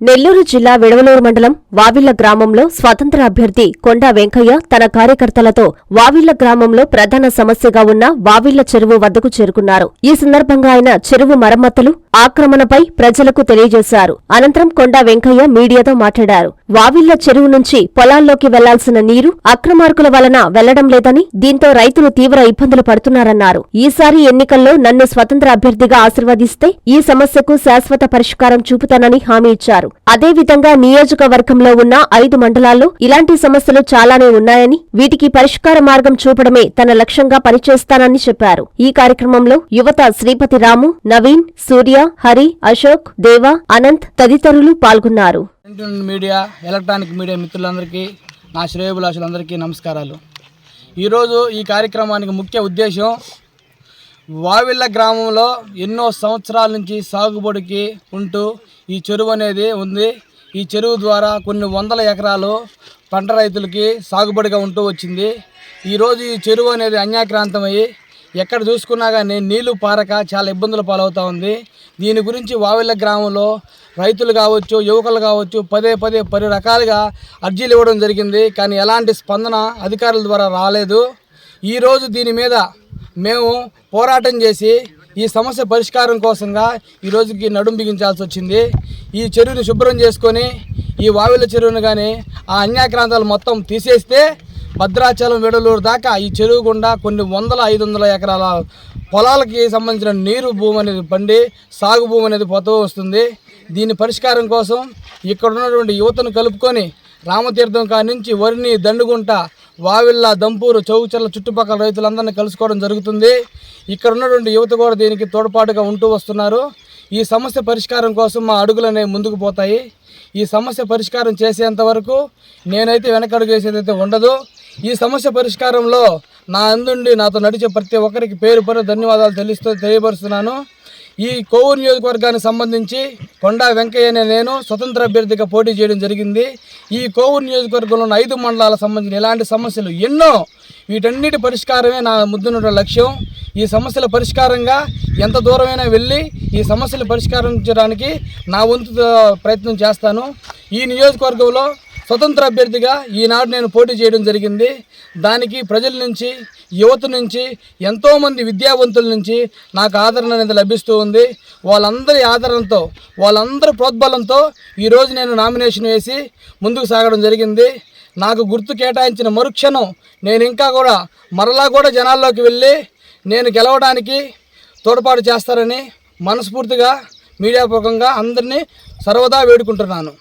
నెల్లూరు జిల్లా విడవలూరు మండలం వావిళ్ళ గ్రామంలో స్వతంత్ర అభ్యర్థి కొండా వెంకయ్య తన కార్యకర్తలతో వావిళ్ళ గ్రామంలో ప్రధాన సమస్యగా ఉన్న వావిళ్ళ చెరువు వద్దకు చేరుకున్నారు. ఈ సందర్భంగా ఆయన చెరువు మరమ్మతులు ఆక్రమణపై ప్రజలకు తెలియజేశారు. అనంతరం కొండా వెంకయ్య మీడియాతో మాట్లాడారు. వావిళ్ళ చెరువు నుంచి పొలాల్లోకి వెళ్ళాల్సిన నీరు అక్రమార్కుల వలన వెళ్ళడం లేదని దీంతో రైతులు తీవ్ర ఇబ్బందులు పడుతున్నారన్నారు. ఈసారి ఎన్నికల్లో నన్ను స్వతంత్ర అభ్యర్థిగా ఆశీర్వదిస్తే ఈ సమస్యకు శాశ్వత పరిష్కారం చూపుతానని హామీ ఇచ్చారు. అదేవిధంగా నియోజకవర్గంలో ఉన్న ఐదు మండలాల్లో ఇలాంటి సమస్యలు చాలానే ఉన్నాయని వీటికి పరిష్కార మార్గం చూపడమే తన లక్ష్యంగా పనిచేస్తానని చెప్పారు. ఈ కార్యక్రమంలో యువత శ్రీపతి రాము నవీన్ సూర్య హరి అశోక్ దేవ అనంత్ తదితరులు పాల్గొన్నారు. ప్రింట్ మీడియా ఎలక్ట్రానిక్ మీడియా మిత్రులందరికీ నా శ్రేయభిలాషులందరికీ నమస్కారాలు. ఈరోజు ఈ కార్యక్రమానికి ముఖ్య ఉద్దేశం వావిళ్ళ గ్రామంలో ఎన్నో సంవత్సరాల నుంచి సాగుబడికి ఉంటూ ఈ చెరువు అనేది ఉంది. ఈ చెరువు ద్వారా కొన్ని వందల ఎకరాలు పంట రైతులకి సాగుబడిగా ఉంటూ వచ్చింది. ఈరోజు ఈ చెరువు అనేది అన్యాక్రాంతమయ్యి ఎక్కడ చూసుకున్నా కానీ నీళ్ళు పారక చాలా ఇబ్బందులు పాలవుతూ ఉంది. దీని గురించి వావిళ్ళ గ్రామంలో రైతులు కావచ్చు యువకులు కావచ్చు పదే పదే పలు రకాలుగా అర్జీలు ఇవ్వడం జరిగింది. కానీ ఎలాంటి స్పందన అధికారుల ద్వారా రాలేదు. ఈరోజు దీని మీద మేము పోరాటం చేసి ఈ సమస్య పరిష్కారం కోసంగా ఈ రోజుకి నడుం బిగించాల్సి వచ్చింది. ఈ చెరువుని శుభ్రం చేసుకొని ఈ వావిల చెరువును కానీ ఆ అన్యాక్రాంతాలు మొత్తం తీసేస్తే భద్రాచలం వెడలూరు దాకా ఈ చెరువు గుండా కొన్ని వందల ఐదు వందల ఎకరాల పొలాలకి సంబంధించిన నీరు భూమి అనేది పండి సాగు భూమి అనేది పోతూ వస్తుంది. దీని పరిష్కారం కోసం ఇక్కడ ఉన్నటువంటి యువతను కలుపుకొని రామతీర్థం కాడి నుంచి వరిని దండుగుంట వావిళ్ళ దంపూరు చౌచర్ల చుట్టుపక్కల రైతులందరినీ కలుసుకోవడం జరుగుతుంది. ఇక్కడ ఉన్నటువంటి యువత కూడా దీనికి తోడ్పాటుగా ఉంటూ వస్తున్నారు. ఈ సమస్య పరిష్కారం కోసం మా అడుగులు అనేవి ముందుకు పోతాయి. ఈ సమస్య పరిష్కారం చేసేంత వరకు నేనైతే వెనకడుగు వేసేదైతే ఉండదు. ఈ సమస్య పరిష్కారంలో నా అందుండి నాతో నడిచే ప్రతి ఒక్కరికి పేరు పేరు ధన్యవాదాలు తెలుస్తూ తెలియపరుస్తున్నాను. ఈ కోవూరు నియోజకవర్గానికి సంబంధించి కొండా వెంకయ్య అనే నేను స్వతంత్ర అభ్యర్థిగా పోటీ చేయడం జరిగింది. ఈ కోవూరు నియోజకవర్గంలో ఉన్న ఐదు మండలాలకు సంబంధించిన ఎలాంటి సమస్యలు ఎన్నో వీటన్నిటి పరిష్కారమే నా ముద్దున్న లక్ష్యం. ఈ సమస్యల పరిష్కారంగా ఎంత దూరమైనా వెళ్ళి ఈ సమస్యలు పరిష్కరించడానికి నా వంతు ప్రయత్నం చేస్తాను. ఈ నియోజకవర్గంలో స్వతంత్ర అభ్యర్థిగా ఈనాడు నేను పోటీ చేయడం జరిగింది. దానికి ప్రజల నుంచి యువత నుంచి ఎంతోమంది విద్యావంతుల నుంచి నాకు ఆదరణ అనేది లభిస్తూ ఉంది. వాళ్ళందరి ఆదరణతో వాళ్ళందరి ప్రోద్బలంతో ఈరోజు నేను నామినేషన్ వేసి ముందుకు సాగడం జరిగింది. నాకు గుర్తు కేటాయించిన మరుక్షణం నేను ఇంకా కూడా మరలా కూడా జనాల్లోకి వెళ్ళి నేను గెలవడానికి తోడ్పాటు చేస్తారని మనస్ఫూర్తిగా మీడియా పూర్వకంగా అందరినీ సర్వదా వేడుకుంటున్నాను.